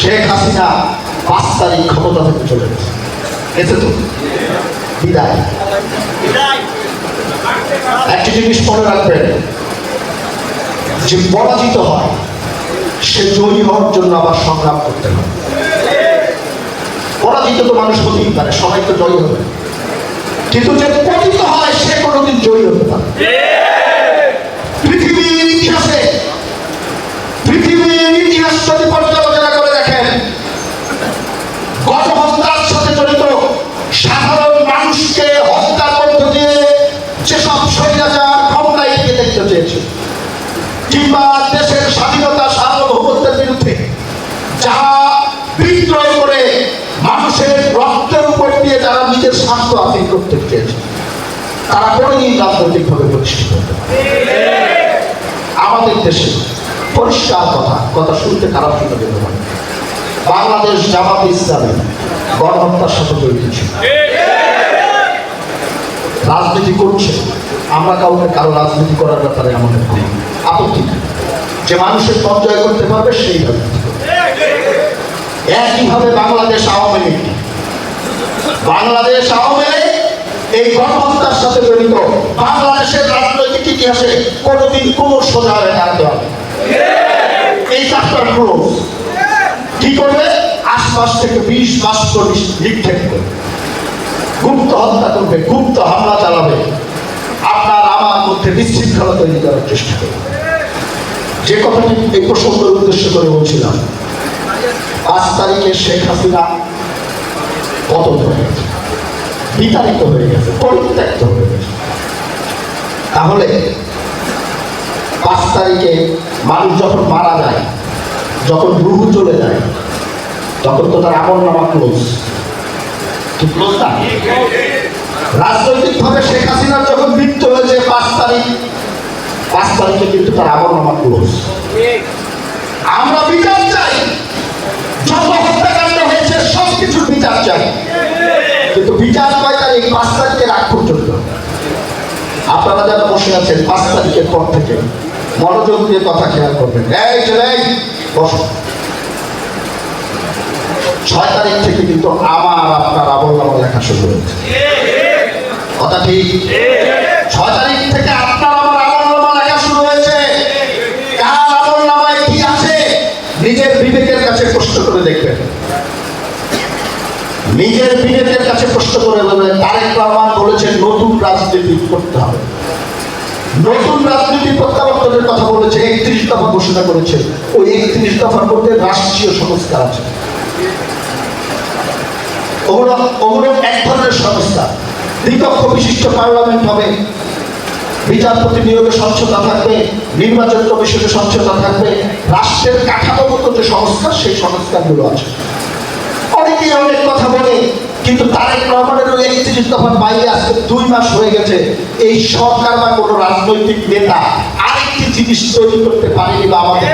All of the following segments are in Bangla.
শেখ হাসিনা পাঁচ তারিখ ক্ষমতা থেকে চলে গেছে। গেছে তো? বিদায়। একটি জিনিস মনে রাখবেন যে পরাজিত হয় সে জয়ী হওয়ার জন্য আবার সংগ্রাম করতে হয়। পরাজিত তো মানুষ হতেই পারে সবাই তো জয়ী হবে। কিন্তু যে পতিত হয় সে কোনোদিন জয়ী হতে পারে পৃথিবীর ইতিহাসে পৃথিবীর ইতিহাস যদি পর্যালোচনা করে দেখেন গণহত্যার সাথে জড়িত সাধারণ মানুষকে হত্যার মধ্য দিয়ে যেসব স্বৈরাচার ক্ষমতায় চেয়েছে। কিংবা দেশের স্বাধীনতা সার্বভৌমত্বের বিরুদ্ধে যারা বিদ্রোহ করে মানুষের রক্তের উপর দিয়ে যারা নিজের স্বার্থ হাসিল করতে চেয়েছে, তারা কোনোদিন রাজনৈতিকভাবে প্রতিষ্ঠিত আমাদের দেশে পরিষ্কার কথা কথা শুনতে খারাপ শুনে যেতে পারে বাংলাদেশ জামাত ইসলামী গণহত্যার সাথে জড়িত ছিল। রাজনীতি করছে আমরা কাউকে কারও রাজনীতি করার ব্যাপারে আমাদের কোনো আপত্তি যে মানুষের পর্যায় করতে পারবে সেই একইভাবে বাংলাদেশ আওয়ামী লীগ। বাংলাদেশ আওয়ামী লীগ এই গণহত্যার সাথে জড়িত। বাংলাদেশের রাজনৈতিক ইতিহাসে কোনোদিন কোন সোজা হয়ে হবে এই চারটার ক্লোজ কি করবে? আশপাশ থেকে বিশ চল্লিশ নিক্ষেপ করবে। গুপ্ত হত্যা করবে গুপ্ত হামলা চালাবে আপনার আমার মধ্যে বিশৃঙ্খলা তৈরি করার চেষ্টা করবে। যে কথাটি এই প্রসঙ্গের উদ্দেশ্য করে বলছিলাম, পাঁচ তারিখে শেখ হাসিনা পতন হয়ে গেছে, বিতাড়িত হয়ে গেছে, পরিত্যক্ত হয়ে গেছে। তাহলে পাঁচ তারিখে মানুষ যখন মারা যায়, যখন রুহু চলে যায়, তখন তো তার আমল নামা ক্লোজ ক্লোজ না? তার আমল নামা ক্লোজ আমরা বিচার চাই। যত হত্যাকাণ্ড হয়েছে সব কিছুর বিচার চাই। কিন্তু বিচার কয় তারিখ পাঁচ তারিখের আগ পর্যন্ত। আপনারা যারা বসে আছেন পাঁচ তারিখের পর থেকে মনোযোগ দিয়ে কথা খেয়াল করবেন। এই ছেলে এই, বসো। ছয় তারিখ থেকে কিন্তু আমার আপনার আমল লেখা শুরু হয়েছে। কথা ঠিক? ছয় তারিখ কাছে প্রশ্ন করে দেখবেন। নিজের বিবেকের কাছে প্রশ্ন করে দেবেন তারেক রহমান বলেছেন, নতুন রাজনীতি করতে হবে। নতুন রাজনীতি প্রত্যাবর্তনের কথা বলেছে, একত্রিশ দফা ঘোষণা করেছে। ওই একত্রিশ দফার মধ্যে রাষ্ট্রীয় সংস্কার আছে। ওগুলো ওগুলো এক ধরনের সংস্থা দ্বিপক্ষ বিশিষ্ট পার্লামেন্ট হবে বিচারপতি নিয়োগে স্বচ্ছতা থাকবে, নির্বাচন কমিশনে স্বচ্ছতা থাকবে, রাষ্ট্রের কাঠামোগত যে সংস্কার, সেই সংস্কারগুলো আছে অনেকেই অনেক কথা বলে, কিন্তু তারেক রহমানের ওই একত্রিশ দফার বাইরে আজকে দুই মাস হয়ে গেছে, এই সরকার বা কোনো রাজনৈতিক নেতা আরেকটি জিনিস তৈরি করতে পারেনি বা আমাদের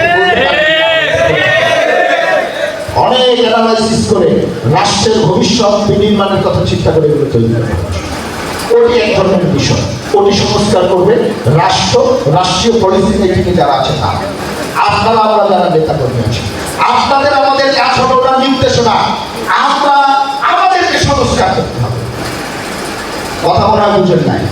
অনেক অ্যানালাইসিস করে রাষ্ট্রের ভবিষ্যৎ বিনির্মাণের কথা চিন্তা করে এগুলো তৈরি করা। ওটি এক ধরনের বিষয়। ওটি সংস্কার করবে রাষ্ট্র, রাষ্ট্রীয় পরিস্থিতি থেকে যারা আছে তারা। আপনারা আমরা যারা নেতা কর্মী আছি, আপনাদের আমাদের কাজ হলো না নির্দেশনা, আমরা আমাদেরকে সংস্কার করতে হবে। কথা বলা বুঝেন নাই।